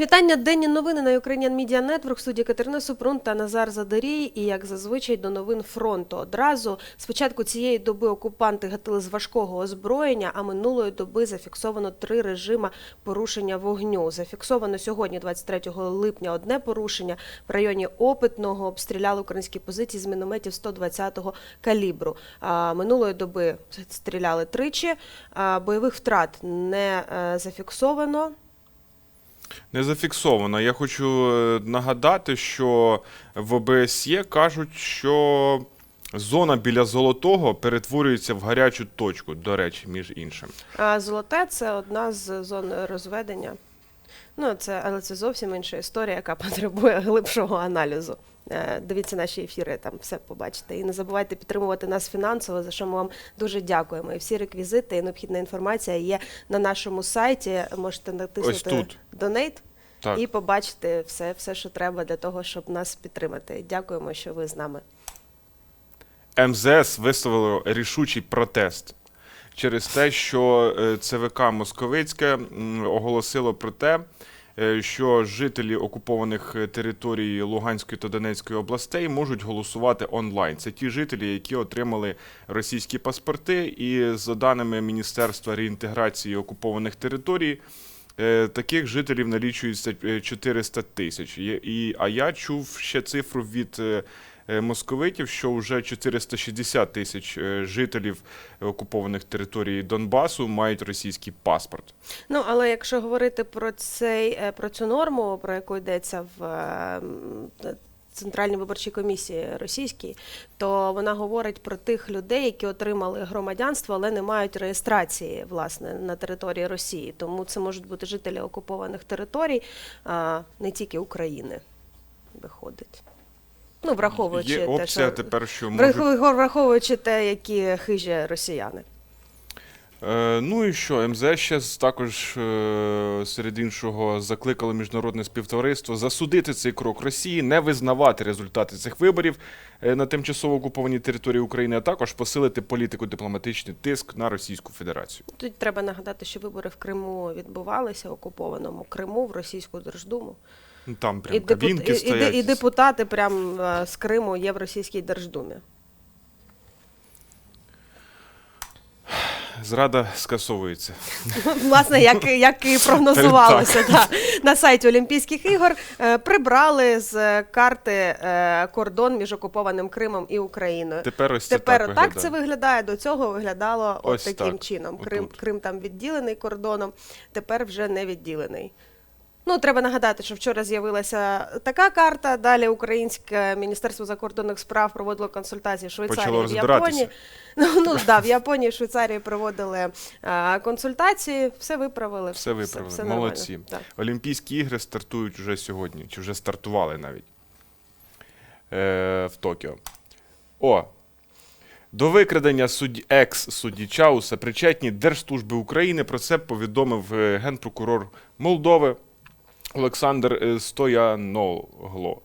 Вітання денні новини на Ukrainian Media Network. В Катерина Супрун та Назар Задарій. І як зазвичай до новин фронту. Одразу спочатку цієї доби окупанти гатили з важкого озброєння, а минулої доби зафіксовано три режима порушення вогню. Зафіксовано сьогодні, 23 липня, одне порушення в районі опитного обстріляли українські позиції з мінометів 120-го калібру. А минулої доби стріляли тричі. Бойових втрат не е, зафіксовано. Не зафіксовано. Я хочу е, нагадати, що в ОБСЄ кажуть, що зона біля золотого перетворюється в гарячу точку, до речі, між іншим. А золоте це одна з зон розведення. Ну, це, але це зовсім інша історія, яка потребує глибшого аналізу. Е, Дивіться наші ефіри, там все побачите. І не забувайте підтримувати нас фінансово, за що ми вам дуже дякуємо. І всі реквізити і необхідна інформація є на нашому сайті. Можете натиснути Так. і побачити все, все, що треба для того, щоб нас підтримати. Дякуємо, що ви з нами. МЗС висловило рішучий протест через те, що е, ЦВК Московицьке оголосило про те, е, що жителі окупованих е, територій Луганської та Донецької областей можуть голосувати онлайн. Це ті жителі, які отримали російські паспорти, і за даними Міністерства реінтеграції окупованих територій. Таких жителів налічується е, 400 тисяч. І, а я чув ще цифру від московитів, що вже 460 тисяч е, жителів окупованих територій Донбасу мають російський паспорт. Ну, але якщо говорити про цей е, про цю норму, про яку йдеться в е, Центральній виборчій комісії російській, то вона говорить про тих людей, які отримали громадянство, але не мають реєстрації власне на території Росії. Тому це можуть бути жителі окупованих територій, а не тільки України. Виходить. Ну, враховуючи Є те, опція що тепер, що можуть враховуючи те, які хижі росіяни. Е, ну і що, МЗС ще також е, серед іншого закликало міжнародне співтовариство засудити цей крок Росії, не визнавати результати цих виборів е, на тимчасово окупованій території України, а також посилити політику дипломатичний тиск на Російську Федерацію. Тут треба нагадати, що вибори в Криму відбувалися, в окупованому Криму, в Російську Держдуму. Ну, Там прям І, кабінки і, і, стоять. де- і депутати прям е, з Криму є в Російській Держдумі. Зрада скасовується. Власне, як, як і прогнозувалося да. на сайті Олімпійських ігор, е, прибрали з карти е, кордон між окупованим Кримом і Україною. Тепер ось Тепер так так це виглядає. До цього виглядало от таким так, чином. Крим. Крим там відділений кордоном, тепер вже не відділений. Ну, треба нагадати, що вчора з'явилася така карта. Далі Українське міністерство закордонних справ проводило консультації Швейцарії в. Японії. Ну, ну да, в Японії, Швейцарії проводили а, консультації, все виправили. Все виправили. все нормально. Молодці. Так. Олімпійські ігри стартують вже сьогодні, чи вже стартували навіть е, в Токіо. О! До викрадення судді, екс-судді Чауса причетні Держслужби України. Про це повідомив е, генпрокурор Молдови Олександр е, Стояногло.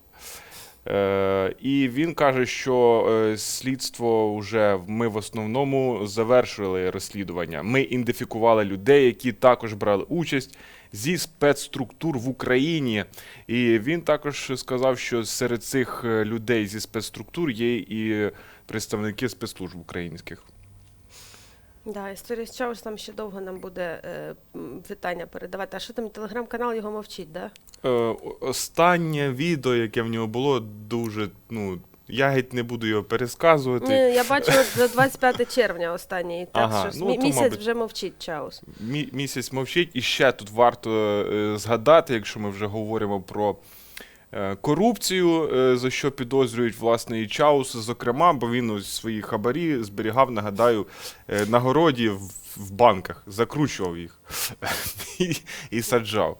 Е, і він каже, що е, слідство вже ми в основному завершили розслідування. Ми ідентифікували людей, які також брали участь зі спецструктур в Україні. І він також сказав, що серед цих людей зі спецструктур є і представники спецслужб українських. Да, історія з Чаус там ще довго нам буде е, вітання передавати. А що там телеграм-канал його мовчить, да? Е, останнє відео, яке в нього було, дуже. Ну, я геть не буду його пересказувати. Ні, я бачу от за 25 червня останній. Так, Ага, що ну, мі- то, місяць мабуть. вже мовчить Чаус. Мі- місяць мовчить, і ще тут варто е, згадати, якщо ми вже говоримо про корупцію, е, за що підозрюють власне і Чаус, зокрема, бо він ось свої хабарі зберігав, нагадаю, е, на городі в, банках, закручував їх і, і саджав.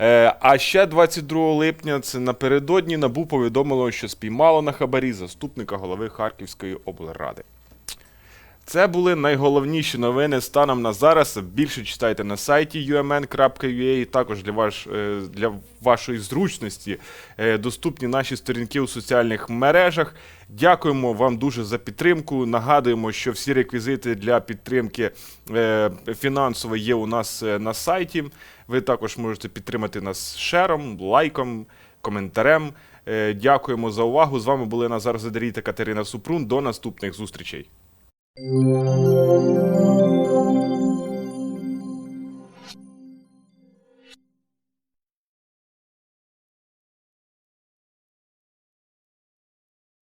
Е, а ще 22 липня, це напередодні, НАБУ повідомило, що спіймало на хабарі заступника голови Харківської облради. Це були найголовніші новини станом на зараз. Більше читайте на сайті umn.ua. Також для, ваш, е, для вашої зручності е, доступні наші сторінки у соціальних мережах. Дякуємо вам дуже за підтримку. Нагадуємо, що всі реквізити для підтримки е, фінансової є у нас на сайті. Ви також можете підтримати нас шером, лайком, коментарем. Дякуємо за увагу. З вами були Назар Задарій та Катерина Супрун. До наступних зустрічей. Música